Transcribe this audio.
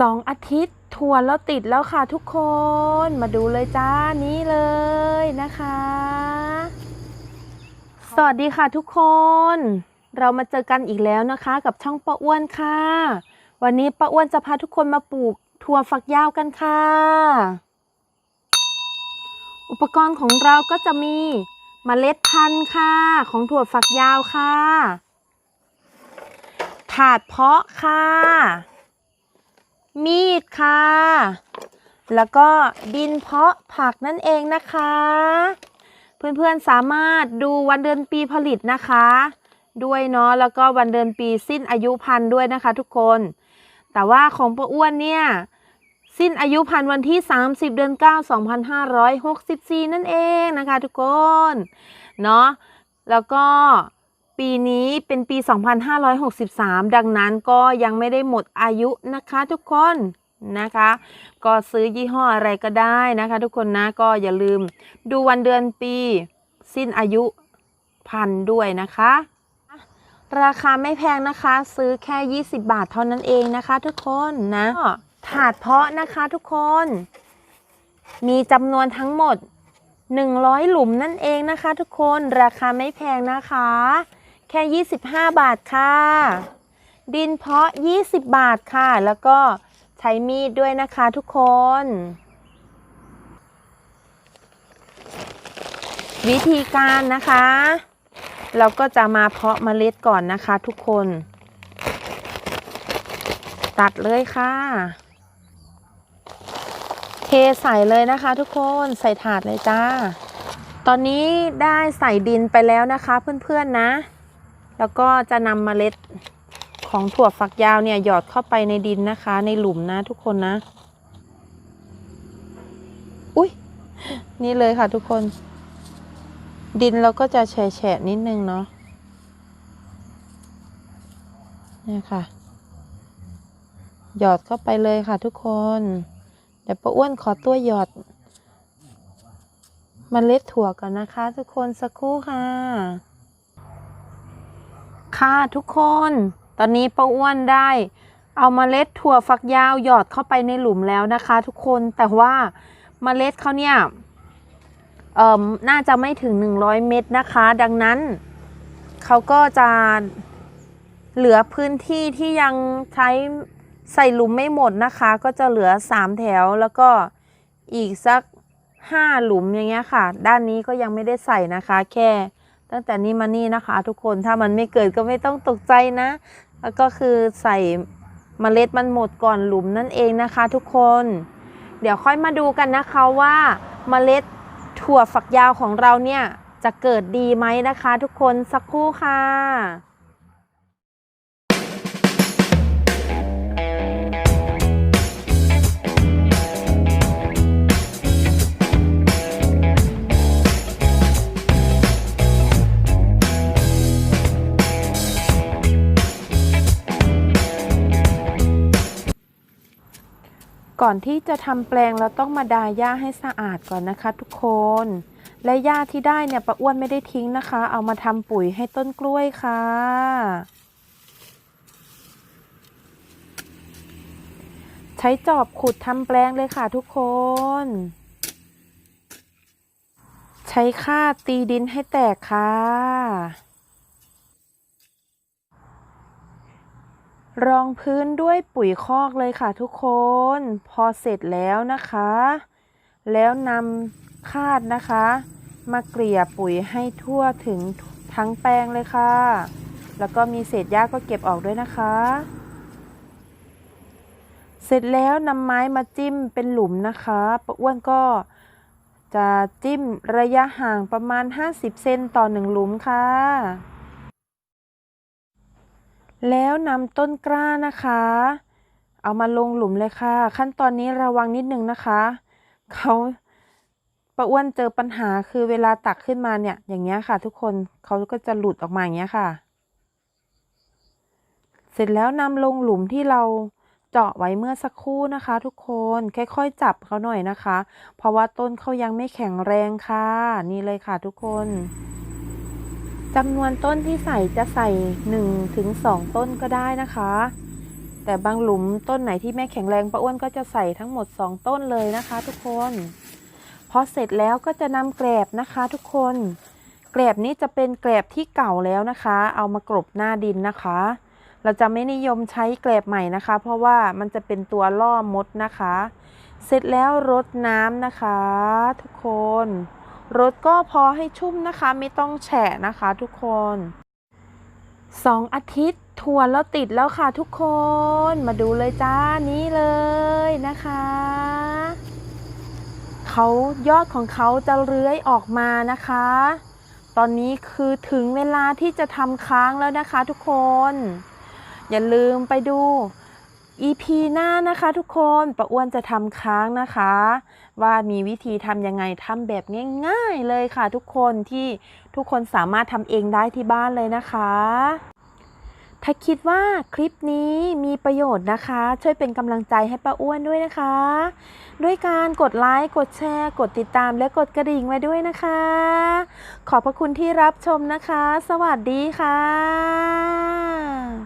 สองอาทิตย์ทัวร์แล้วติดแล้วค่ะทุกคนมาดูเลยจ้านี้เลยนะคะ สวัสดีค่ะทุกคน เรามาเจอกันอีกแล้วนะคะ กับช่องป้าอ้วนค่ะ วันนี้ป้าอ้วนจะพาทุกคนมาปลูกถั่วฝักยาวกันค่ะ อุปกรณ์ของเราก็จะมีเมล็ดพันธุ์ค่ะ ของถั่วฝักยาวค่ะ ถาดเพาะค่ะ มีดค่ะ แล้วก็ดินเพาะผักนั่นเองนะคะ เพื่อนๆสามารถดูวันเดือนปีผลิตนะคะ ด้วยเนาะแล้วก็วันเดือนปีสิ้นอายุพันธุ์ด้วยนะคะทุกคน แต่ว่าของป้าอ้วนเนี่ยสิ้นอายุพันธุ์วันที่ 30 เดือน 9 2564 นั่นเองนะคะทุกคน เนาะ แล้วก็ ปีนี้เป็นปี 2563 ดังนั้นก็ยังไม่ได้หมดอายุนะคะทุกคนนะคะ ก็ซื้อยี่ห้ออะไรก็ได้นะคะ ทุกคนนะก็อย่าลืมดูวันเดือนปีสิ้นอายุพันด้วยนะคะ ราคาไม่แพงนะคะ ซื้อแค่ 20 บาทเท่านั้นเองนะคะ ทุกคนนะถาดเพาะนะคะทุกคน มีจำนวนทั้งหมด 100 หลุมนั่นเองนะคะ ทุกคนราคาไม่แพงนะคะ แค่ 25 บาทค่ะ ดินเพาะ 20 บาทค่ะ แล้วก็ใช้มีดด้วยนะคะทุกคน วิธีการนะคะ เราก็จะมาเพาะเมล็ดก่อนนะคะทุกคน ตัดเลยค่ะ เทใส่เลยนะคะทุกคนใส่ถาดเลยจ้า ตอนนี้ได้ใส่ดินไปแล้วนะคะเพื่อนๆนะ แล้วก็จะนำเมล็ดของถั่วฝักยาวเนี่ยหยอดเข้าไปในดินนะคะ ในหลุมนะทุกคนนะ อุ้ยนี่เลยค่ะทุกคน ดินเราก็จะแฉะนิดนึงเนาะนี่ค่ะ หยอดเข้าไปเลยค่ะทุกคน เดี๋ยวป้าอ้วนขอตัวหยอดมเมล็ดถั่วก่อนนะคะ ทุกคนสักครู่ค่ะ ค่ะทุกคน ตอนนี้ป้าอ้วนได้ เอามาเมล็ดถั่วฝักยาวหยอดเข้าไปในหลุมแล้วนะคะ ทุกคนแต่ว่าเมล็ดเขาเนี่ยเอ่อน่าจะไม่ถึง 100 เม็ดนะคะ ดังนั้นเขาก็จะเหลือพื้นที่ที่ยังใช้ใส่หลุมไม่หมดนะคะ ก็จะเหลือ 3 แถวแล้วก็อีกสัก 5 หลุมอย่างเงี้ยค่ะ ด้านนี้ก็ยังไม่ได้ใส่นะคะ แค่ ตั้งแต่นี้มานี่นะคะ ทุกคนถ้ามันไม่เกิดก็ไม่ต้องตกใจนะ แล้วก็คือใส่เมล็ดมันหมดก่อนหลุมนั่นเองนะคะ ทุกคน เดี๋ยวค่อยมาดูกันนะคะว่าเมล็ดถั่วฝักยาวของเราเนี่ยจะเกิดดีไหมนะคะ ทุกคนสักครู่ค่ะ ก่อนที่จะทำแปลงเราต้องมาดาหญ้าให้สะอาดก่อนนะคะทุกคน และหญ้าที่ได้เนี่ยป้าอ้วนไม่ได้ทิ้งนะคะ เอามาทำปุ๋ยให้ต้นกล้วยค่ะ ใช้จอบขุดทำแปลงเลยค่ะทุกคน ใช้ค่าตีดินให้แตกค่ะ รองพื้นด้วยปุ๋ยคอกเลยค่ะทุกคน พอเสร็จแล้วนะคะ แล้วนำคาดนะคะ มาเกลี่ยปุ๋ยให้ทั่วถึงทั้งแปลงเลยค่ะ แล้วก็มีเศษหญ้าก็เก็บออกด้วยนะคะ เสร็จแล้วนำไม้มาจิ้มเป็นหลุมนะคะป้าอ้วนก็จะจิ้มระยะห่างประมาณ 50 เซนต่อหนึ่งหลุมค่ะ แล้วนำต้นกล้านะคะ เอามาลงหลุมเลยค่ะ ขั้นตอนนี้ระวังนิดนึงนะคะเขาป้าอ้วนเจอปัญหาคือเวลาตักขึ้นมาเนี่ย อย่างเงี้ยค่ะ ทุกคนเขาก็จะหลุดออกมาอย่างเงี้ยค่ะ เสร็จแล้วนำลงหลุมที่เราเจาะไว้เมื่อสักครู่นะคะ ทุกคนค่อยๆจับเขาหน่อยนะคะ เพราะว่าต้นเขายังไม่แข็งแรงค่ะ นี่เลยค่ะทุกคน จำนวนต้นที่ใส่จะใส่1ถึง2ต้นก็ได้นะคะ แต่บางหลุมต้นไหนที่ไม่แข็งแรงป้าอ้วนก็จะใส่ทั้งหมด 2 ต้นเลยนะคะ ทุกคนพอเสร็จแล้วก็จะนำแกลบนะคะ ทุกคนแกลบนี้จะเป็นแกลบที่เก่าแล้วนะคะ เอามากรบหน้าดินนะคะ เราจะไม่นิยมใช้แกลบใหม่นะคะ เพราะว่ามันจะเป็นตัวล่อมดนะคะ เสร็จแล้วรดน้ำนะคะ ทุกคน รดก็พอให้ชุ่มนะคะไม่ต้องแฉะนะคะทุกคนสองอาทิตย์ทวนแล้วติดแล้วค่ะทุกคนมาดูเลยจ้านี้เลยนะคะเขายอดของเขาจะเลื้อยออกมานะคะ ตอนนี้คือถึงเวลาที่จะทำค้างแล้วนะคะทุกคน อย่าลืมไปดู EP หน้านะคะทุกคนป้าอ้วนจะทำค้างนะคะ ว่ามีวิธีทำยังไงทำแบบง่ายๆเลยค่ะ ทุกคนที่ทุกคนสามารถทำเองได้ที่บ้านเลยนะคะ ถ้าคิดว่าคลิปนี้มีประโยชน์นะคะ ช่วยเป็นกำลังใจให้ป้าอ้วนด้วยนะคะ ด้วยการกดไลค์กดแชร์ กดติดตามและกดกระดิ่งไว้ด้วยนะคะ ขอบพระคุณที่รับชมนะคะ สวัสดีค่ะ